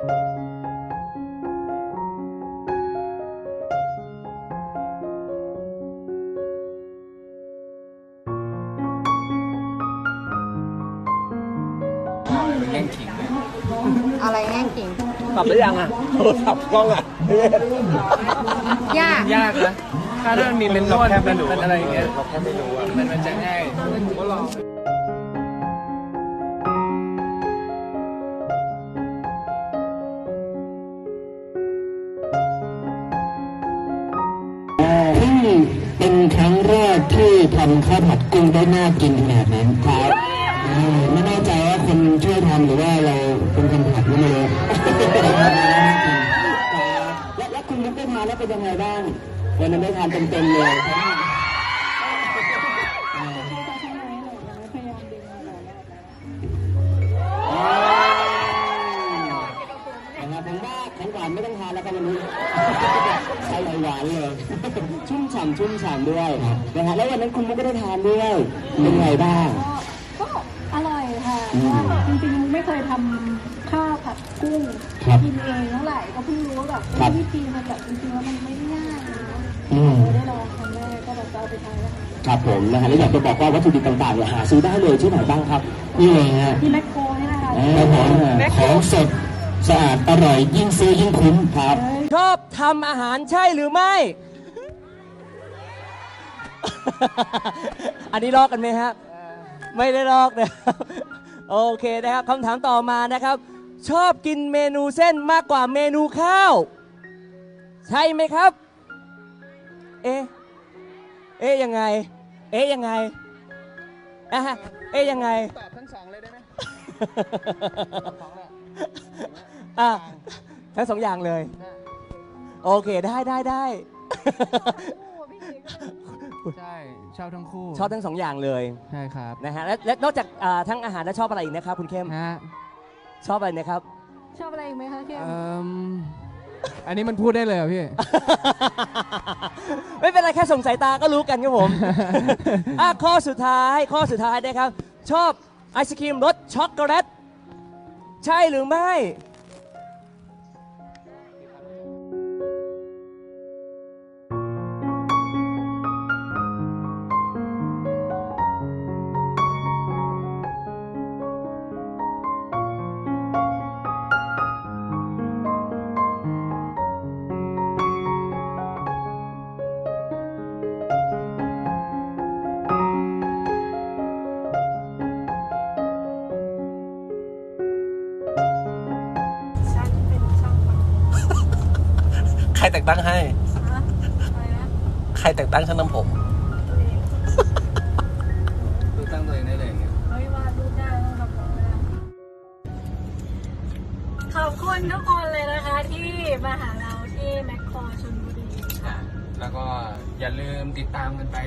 อะไรแง่งขิงกลับหรือยังอะโทรศัพท์กล้องอะยากยากนะ ถ้าเรื่องมีเป็นนวดเป็นอะไรอย่างเงี้ยเราแค่ไม่รู้อะมันมันจะง่ายก็ลอง ที่เป็นครั้งแรกที่ทำข้าวผัดกุ้งได้น่ากินขนาดนั้นครับอ่าไม่แน่ใจว่าคนช่วยทำหรือว่าเราเป็นคนผัดก็ไม่รู้และและคุณมุกได้ทานแล้วเป็นยังไงบ้างวันนั้นได้ทานเต็มๆเลย ใช่หวานเลย ชุ่มฉ่ำชุ่มฉ่ำด้วยนะฮะแล้ววันนั้นคุณมุกก็ได้ทานด้วยเป็นไงบ้าง ก็อร่อยค่ะอืมเพราะว่าจริงๆไม่เคยทำข้าวผัดกุ้งครับกินเองเท่าไหร่ก็เพิ่งรู้ว่าแบบครับ วิธีมันแบบจริงๆแล้วมันไม่ได้ง่ายเลยเนอะอืมเออได้ลองครั้งแรกก็แบบจะเอาไปใช้แล้วค่ะครับผมนะฮะแล้วอยากจะบอกว่าวัตถุดิบต่างๆเนี่ยหาซื้อได้เลยที่ไหนบ้างครับนี่เลยฮะ ที่แมคโครนี่นะคะครับผมของสด สะอาดอร่อยยิ่งซื้อยิ่งคุ้มครับ ชอบทำอาหารใช่หรือไม่ อันนี้ลอกกันไหมครับ ไม่ได้ลอกนะครับโอเคนะครับคำถามต่อมานะครับ ชอบกินเมนูเส้นมากกว่าเมนูข้าว ใช่ไหมครับ เอ๊ะเอ๊ะยังไง เอ๊ะยังไงอะฮะเอ๊ะยังไง ตอบทั้งสองเลยได้ไหมอ่ะทั้งสองอย่างเลย โอเคได้ได้ได้ ใช่ชอบทั้งคู่ชอบทั้งสองอย่างเลยใช่ครับนะฮะและและนอกจากอ่าทั้งอาหารแล้วชอบอะไรอีกนะครับคุณเข้มฮะชอบอะไรนะครับ ชอบอะไรอีกไหมคะเข้มเอ่มอันนี้มันพูดได้เลยเหรอพี่ ไม่เป็นไรแค่ส่งสายตาก็รู้กันครับผม อะข้อสุดท้ายข้อสุดท้ายนะครับ ชอบไอศครีมรสช็อกโกแลตใช่หรือไม่ ใครแต่งตั้งให้ อะไรนะใครแต่งตั้งช่างน้ำผมดูตั้งตัวเองได้เลยอย่างเงี้ยเฮ้ยว่าดูได้ต้องทำของได้ขอบคุณทุกคนเลยนะคะที่มาหาเราที่แมคโครชลบุรีค่ะ แล้วก็อย่าลืมติดตามกันไป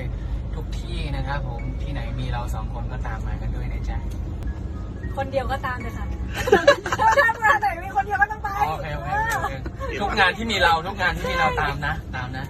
ทุกที่นะครับผมที่ไหนมีเราสองคนก็ตามมากันด้วยนะจ๊ะ คนเดียวก็ตามเลยค่ะ งานที่มีเราทุกงานที่มีเราตามนะ ตามนะ